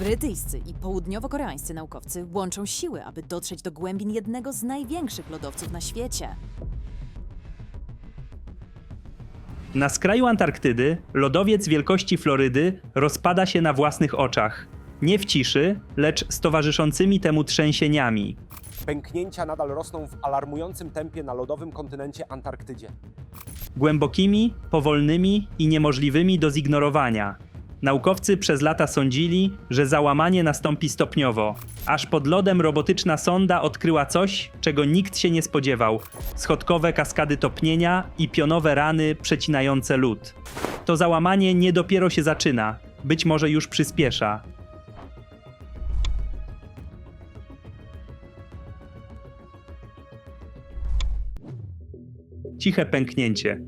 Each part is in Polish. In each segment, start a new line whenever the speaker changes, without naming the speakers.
Brytyjscy i południowo-koreańscy naukowcy łączą siły, aby dotrzeć do głębin jednego z największych lodowców na świecie.
Na skraju Antarktydy lodowiec wielkości Florydy rozpada się na własnych oczach. Nie w ciszy, lecz z towarzyszącymi temu trzęsieniami.
Pęknięcia nadal rosną w alarmującym tempie na lodowym kontynencie Antarktydzie.
Głębokimi, powolnymi i niemożliwymi do zignorowania. Naukowcy przez lata sądzili, że załamanie nastąpi stopniowo, aż pod lodem robotyczna sonda odkryła coś, czego nikt się nie spodziewał: schodkowe kaskady topnienia i pionowe rany przecinające lód. To załamanie nie dopiero się zaczyna, być może już przyspiesza. Ciche pęknięcie.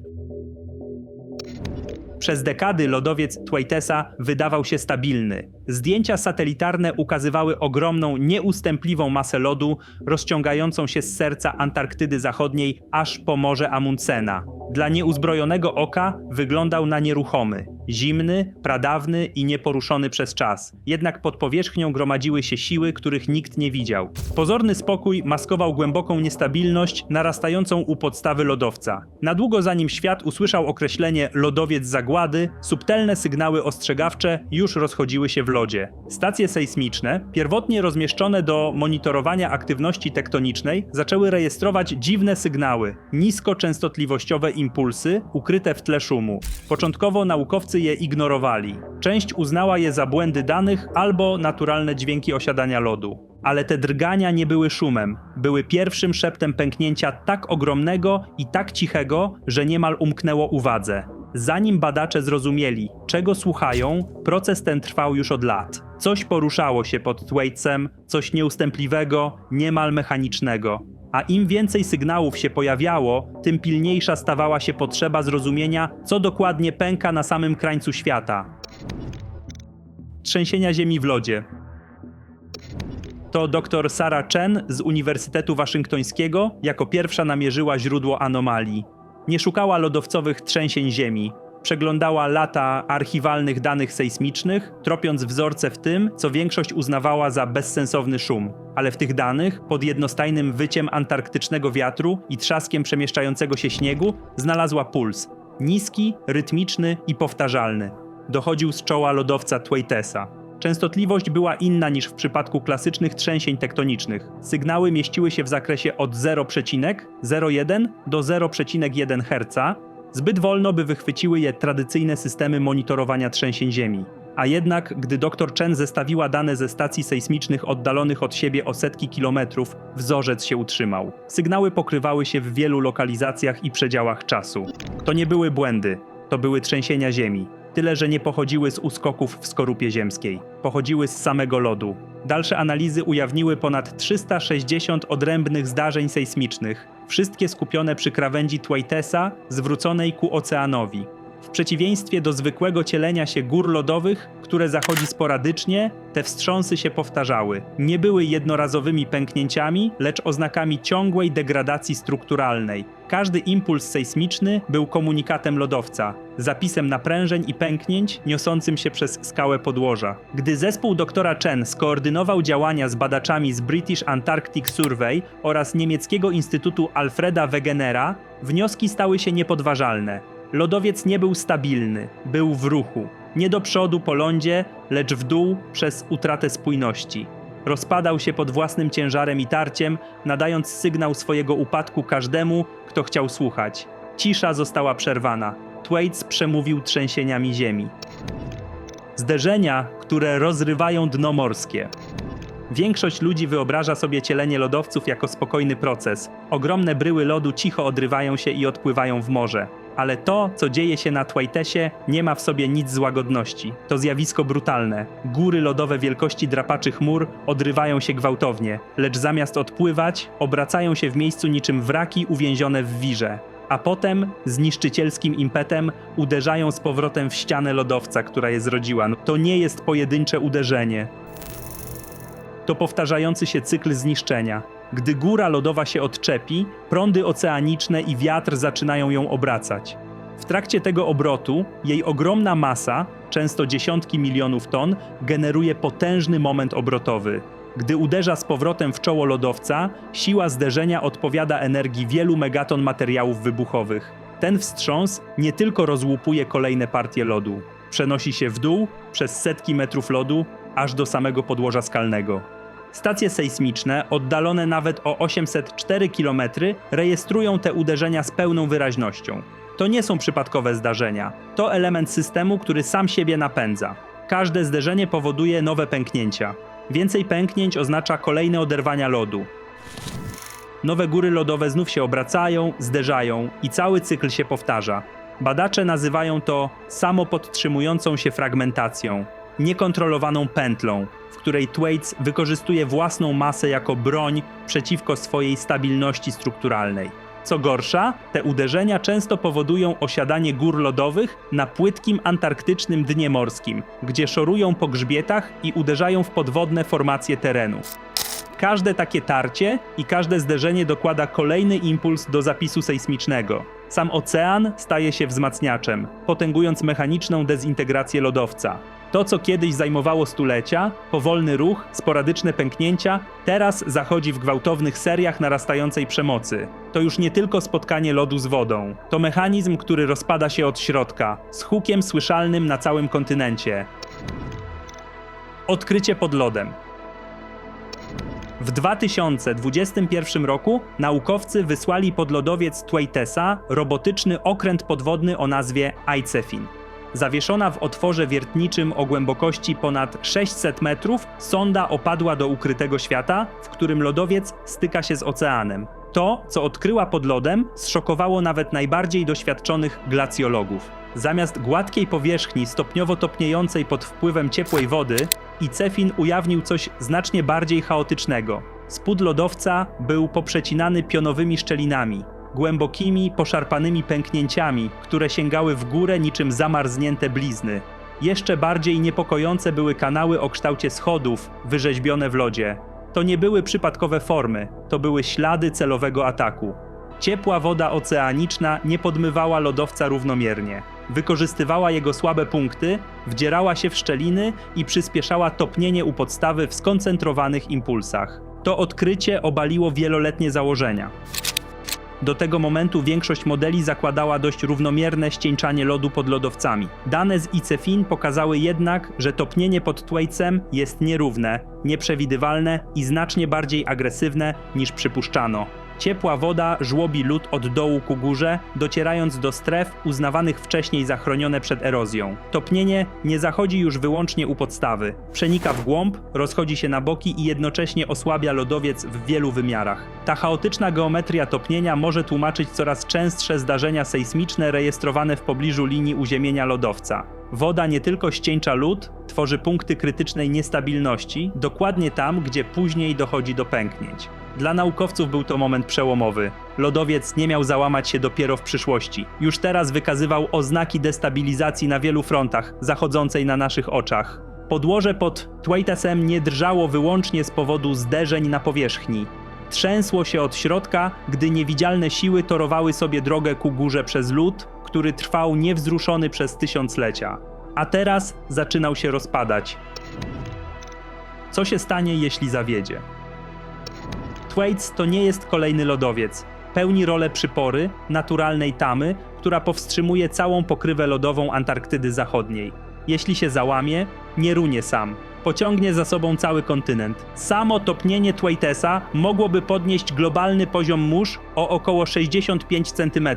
Przez dekady lodowiec Thwaites wydawał się stabilny. Zdjęcia satelitarne ukazywały ogromną, nieustępliwą masę lodu rozciągającą się z serca Antarktydy Zachodniej aż po Morze Amundsena. Dla nieuzbrojonego oka wyglądał na nieruchomy, zimny, pradawny i nieporuszony przez czas. Jednak pod powierzchnią gromadziły się siły, których nikt nie widział. Pozorny spokój maskował głęboką niestabilność narastającą u podstawy lodowca. Na długo zanim świat usłyszał określenie lodowiec zagłady, subtelne sygnały ostrzegawcze już rozchodziły się w Stacje sejsmiczne, pierwotnie rozmieszczone do monitorowania aktywności tektonicznej, zaczęły rejestrować dziwne sygnały, niskoczęstotliwościowe impulsy ukryte w tle szumu. Początkowo naukowcy je ignorowali. Część uznała je za błędy danych albo naturalne dźwięki osiadania lodu. Ale te drgania nie były szumem, były pierwszym szeptem pęknięcia tak ogromnego i tak cichego, że niemal umknęło uwadze. Zanim badacze zrozumieli, czego słuchają, proces ten trwał już od lat. Coś poruszało się pod Thwaitem, coś nieustępliwego, niemal mechanicznego. A im więcej sygnałów się pojawiało, tym pilniejsza stawała się potrzeba zrozumienia, co dokładnie pęka na samym krańcu świata. Trzęsienia ziemi w lodzie. To dr Sarah Chen z Uniwersytetu Waszyngtońskiego jako pierwsza namierzyła źródło anomalii. Nie szukała lodowcowych trzęsień ziemi. Przeglądała lata archiwalnych danych sejsmicznych, tropiąc wzorce w tym, co większość uznawała za bezsensowny szum. Ale w tych danych, pod jednostajnym wyciem antarktycznego wiatru i trzaskiem przemieszczającego się śniegu, znalazła puls. Niski, rytmiczny i powtarzalny. Dochodził z czoła lodowca Thwaitesa. Częstotliwość była inna niż w przypadku klasycznych trzęsień tektonicznych. Sygnały mieściły się w zakresie od 0,01 do 0,1 Hz, zbyt wolno by wychwyciły je tradycyjne systemy monitorowania trzęsień ziemi. A jednak, gdy dr Chen zestawiła dane ze stacji sejsmicznych oddalonych od siebie o setki kilometrów, wzorzec się utrzymał. Sygnały pokrywały się w wielu lokalizacjach i przedziałach czasu. To nie były błędy, to były trzęsienia ziemi. Tyle, że nie pochodziły z uskoków w skorupie ziemskiej. Pochodziły z samego lodu. Dalsze analizy ujawniły ponad 360 odrębnych zdarzeń sejsmicznych, wszystkie skupione przy krawędzi Thwaitesa zwróconej ku oceanowi. W przeciwieństwie do zwykłego cielenia się gór lodowych, które zachodzi sporadycznie, te wstrząsy się powtarzały. Nie były jednorazowymi pęknięciami, lecz oznakami ciągłej degradacji strukturalnej. Każdy impuls sejsmiczny był komunikatem lodowca, zapisem naprężeń i pęknięć niosącym się przez skałę podłoża. Gdy zespół doktora Chen skoordynował działania z badaczami z British Antarctic Survey oraz niemieckiego Instytutu Alfreda Wegenera, wnioski stały się niepodważalne. Lodowiec nie był stabilny, był w ruchu. Nie do przodu po lądzie, lecz w dół przez utratę spójności. Rozpadał się pod własnym ciężarem i tarciem, nadając sygnał swojego upadku każdemu, kto chciał słuchać. Cisza została przerwana. Thwaites przemówił trzęsieniami ziemi. Zderzenia, które rozrywają dno morskie. Większość ludzi wyobraża sobie cielenie lodowców jako spokojny proces. Ogromne bryły lodu cicho odrywają się i odpływają w morze. Ale to, co dzieje się na Thwaitesie, nie ma w sobie nic z łagodności. To zjawisko brutalne. Góry lodowe wielkości drapaczy chmur odrywają się gwałtownie, lecz zamiast odpływać, obracają się w miejscu niczym wraki uwięzione w wirze. A potem, z niszczycielskim impetem, uderzają z powrotem w ścianę lodowca, która je zrodziła. No, To nie jest pojedyncze uderzenie, to powtarzający się cykl zniszczenia. Gdy góra lodowa się odczepi, prądy oceaniczne i wiatr zaczynają ją obracać. W trakcie tego obrotu jej ogromna masa, często dziesiątki milionów ton, generuje potężny moment obrotowy. Gdy uderza z powrotem w czoło lodowca, siła zderzenia odpowiada energii wielu megaton materiałów wybuchowych. Ten wstrząs nie tylko rozłupuje kolejne partie lodu, przenosi się w dół przez setki metrów lodu aż do samego podłoża skalnego. Stacje sejsmiczne, oddalone nawet o 804 km, rejestrują te uderzenia z pełną wyraźnością. To nie są przypadkowe zdarzenia, to element systemu, który sam siebie napędza. Każde zderzenie powoduje nowe pęknięcia. Więcej pęknięć oznacza kolejne oderwania lodu. Nowe góry lodowe znów się obracają, zderzają i cały cykl się powtarza. Badacze nazywają to samopodtrzymującą się fragmentacją, niekontrolowaną pętlą, w której Thwaites wykorzystuje własną masę jako broń przeciwko swojej stabilności strukturalnej. Co gorsza, te uderzenia często powodują osiadanie gór lodowych na płytkim antarktycznym dnie morskim, gdzie szorują po grzbietach i uderzają w podwodne formacje terenu. Każde takie tarcie i każde zderzenie dokłada kolejny impuls do zapisu sejsmicznego. Sam ocean staje się wzmacniaczem, potęgując mechaniczną dezintegrację lodowca. To, co kiedyś zajmowało stulecia, powolny ruch, sporadyczne pęknięcia, teraz zachodzi w gwałtownych seriach narastającej przemocy. To już nie tylko spotkanie lodu z wodą. To mechanizm, który rozpada się od środka, z hukiem słyszalnym na całym kontynencie. Odkrycie pod lodem. W 2021 roku naukowcy wysłali pod lodowiec Thwaitesa robotyczny okręt podwodny o nazwie Aicefin. Zawieszona w otworze wiertniczym o głębokości ponad 600 metrów, sonda opadła do ukrytego świata, w którym lodowiec styka się z oceanem. To, co odkryła pod lodem, zszokowało nawet najbardziej doświadczonych glacjologów. Zamiast gładkiej powierzchni stopniowo topniejącej pod wpływem ciepłej wody, Icefin ujawnił coś znacznie bardziej chaotycznego. Spód lodowca był poprzecinany pionowymi szczelinami, głębokimi, poszarpanymi pęknięciami, które sięgały w górę niczym zamarznięte blizny. Jeszcze bardziej niepokojące były kanały o kształcie schodów, wyrzeźbione w lodzie. To nie były przypadkowe formy, to były ślady celowego ataku. Ciepła woda oceaniczna nie podmywała lodowca równomiernie. Wykorzystywała jego słabe punkty, wdzierała się w szczeliny i przyspieszała topnienie u podstawy w skoncentrowanych impulsach. To odkrycie obaliło wieloletnie założenia. Do tego momentu większość modeli zakładała dość równomierne ścieńczanie lodu pod lodowcami. Dane z ICEFIN pokazały jednak, że topnienie pod Thwaitem jest nierówne, nieprzewidywalne i znacznie bardziej agresywne niż przypuszczano. Ciepła woda żłobi lód od dołu ku górze, docierając do stref uznawanych wcześniej za chronione przed erozją. Topnienie nie zachodzi już wyłącznie u podstawy. Przenika w głąb, rozchodzi się na boki i jednocześnie osłabia lodowiec w wielu wymiarach. Ta chaotyczna geometria topnienia może tłumaczyć coraz częstsze zdarzenia sejsmiczne rejestrowane w pobliżu linii uziemienia lodowca. Woda nie tylko ścieńcza lód, tworzy punkty krytycznej niestabilności, dokładnie tam, gdzie później dochodzi do pęknięć. Dla naukowców był to moment przełomowy. Lodowiec nie miał załamać się dopiero w przyszłości. Już teraz wykazywał oznaki destabilizacji na wielu frontach, zachodzącej na naszych oczach. Podłoże pod Thwaitesem nie drżało wyłącznie z powodu zderzeń na powierzchni. Trzęsło się od środka, gdy niewidzialne siły torowały sobie drogę ku górze przez lód, który trwał niewzruszony przez tysiąclecia. A teraz zaczynał się rozpadać. Co się stanie, jeśli zawiedzie? Thwaites to nie jest kolejny lodowiec. Pełni rolę przypory, naturalnej tamy, która powstrzymuje całą pokrywę lodową Antarktydy Zachodniej. Jeśli się załamie, nie runie sam. Pociągnie za sobą cały kontynent. Samo topnienie Thwaitesa mogłoby podnieść globalny poziom mórz o około 65 cm.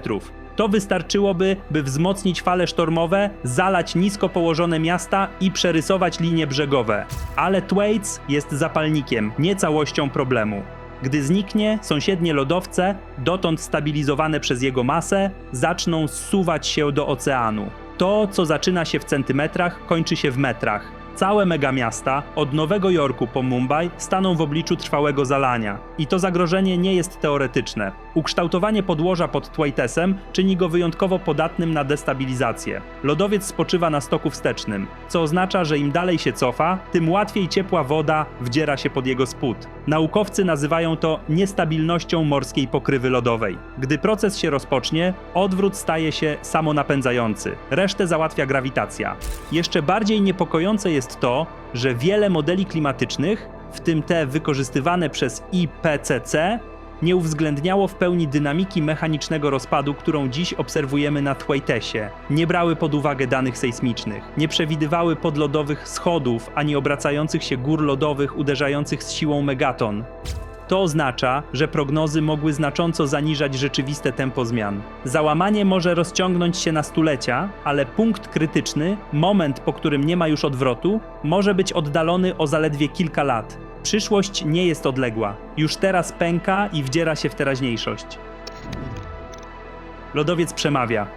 To wystarczyłoby, by wzmocnić fale sztormowe, zalać nisko położone miasta i przerysować linie brzegowe. Ale Thwaites jest zapalnikiem, nie całością problemu. Gdy zniknie, sąsiednie lodowce, dotąd stabilizowane przez jego masę, zaczną zsuwać się do oceanu. To, co zaczyna się w centymetrach, kończy się w metrach. Całe megamiasta, od Nowego Jorku po Mumbai, staną w obliczu trwałego zalania. I to zagrożenie nie jest teoretyczne. Ukształtowanie podłoża pod Thwaitesem czyni go wyjątkowo podatnym na destabilizację. Lodowiec spoczywa na stoku wstecznym, co oznacza, że im dalej się cofa, tym łatwiej ciepła woda wdziera się pod jego spód. Naukowcy nazywają to niestabilnością morskiej pokrywy lodowej. Gdy proces się rozpocznie, odwrót staje się samonapędzający. Resztę załatwia grawitacja. Jeszcze bardziej niepokojące jest to, że wiele modeli klimatycznych, w tym te wykorzystywane przez IPCC, nie uwzględniało w pełni dynamiki mechanicznego rozpadu, którą dziś obserwujemy na Thwaitesie. Nie brały pod uwagę danych sejsmicznych, nie przewidywały podlodowych schodów ani obracających się gór lodowych uderzających z siłą megaton. To oznacza, że prognozy mogły znacząco zaniżać rzeczywiste tempo zmian. Załamanie może rozciągnąć się na stulecia, ale punkt krytyczny, moment po którym nie ma już odwrotu, może być oddalony o zaledwie kilka lat. Przyszłość nie jest odległa. Już teraz pęka i wdziera się w teraźniejszość. Lodowiec przemawia.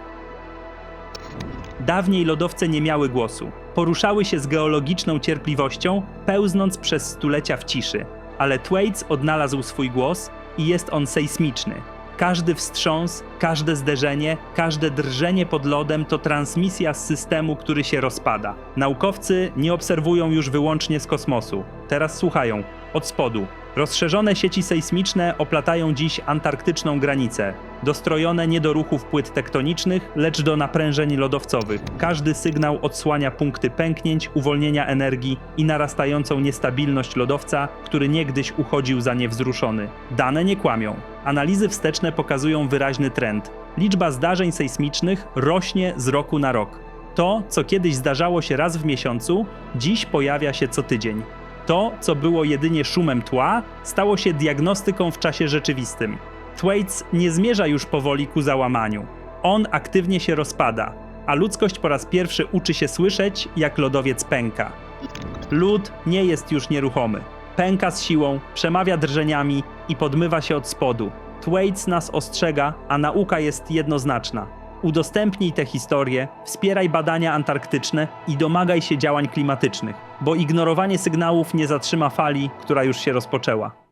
Dawniej lodowce nie miały głosu. Poruszały się z geologiczną cierpliwością, pełznąc przez stulecia w ciszy. Ale Thwaites odnalazł swój głos i jest on sejsmiczny. Każdy wstrząs, każde zderzenie, każde drżenie pod lodem to transmisja z systemu, który się rozpada. Naukowcy nie obserwują już wyłącznie z kosmosu. Teraz słuchają od spodu. Rozszerzone sieci sejsmiczne oplatają dziś antarktyczną granicę, dostrojone nie do ruchów płyt tektonicznych, lecz do naprężeń lodowcowych. Każdy sygnał odsłania punkty pęknięć, uwolnienia energii i narastającą niestabilność lodowca, który niegdyś uchodził za niewzruszony. Dane nie kłamią. Analizy wsteczne pokazują wyraźny trend. Liczba zdarzeń sejsmicznych rośnie z roku na rok. To, co kiedyś zdarzało się raz w miesiącu, dziś pojawia się co tydzień. To, co było jedynie szumem tła, stało się diagnostyką w czasie rzeczywistym. Thwaites nie zmierza już powoli ku załamaniu. On aktywnie się rozpada, a ludzkość po raz pierwszy uczy się słyszeć, jak lodowiec pęka. Lód nie jest już nieruchomy. Pęka z siłą, przemawia drżeniami i podmywa się od spodu. Thwaites nas ostrzega, a nauka jest jednoznaczna. Udostępnij te historie, wspieraj badania antarktyczne i domagaj się działań klimatycznych, bo ignorowanie sygnałów nie zatrzyma fali, która już się rozpoczęła.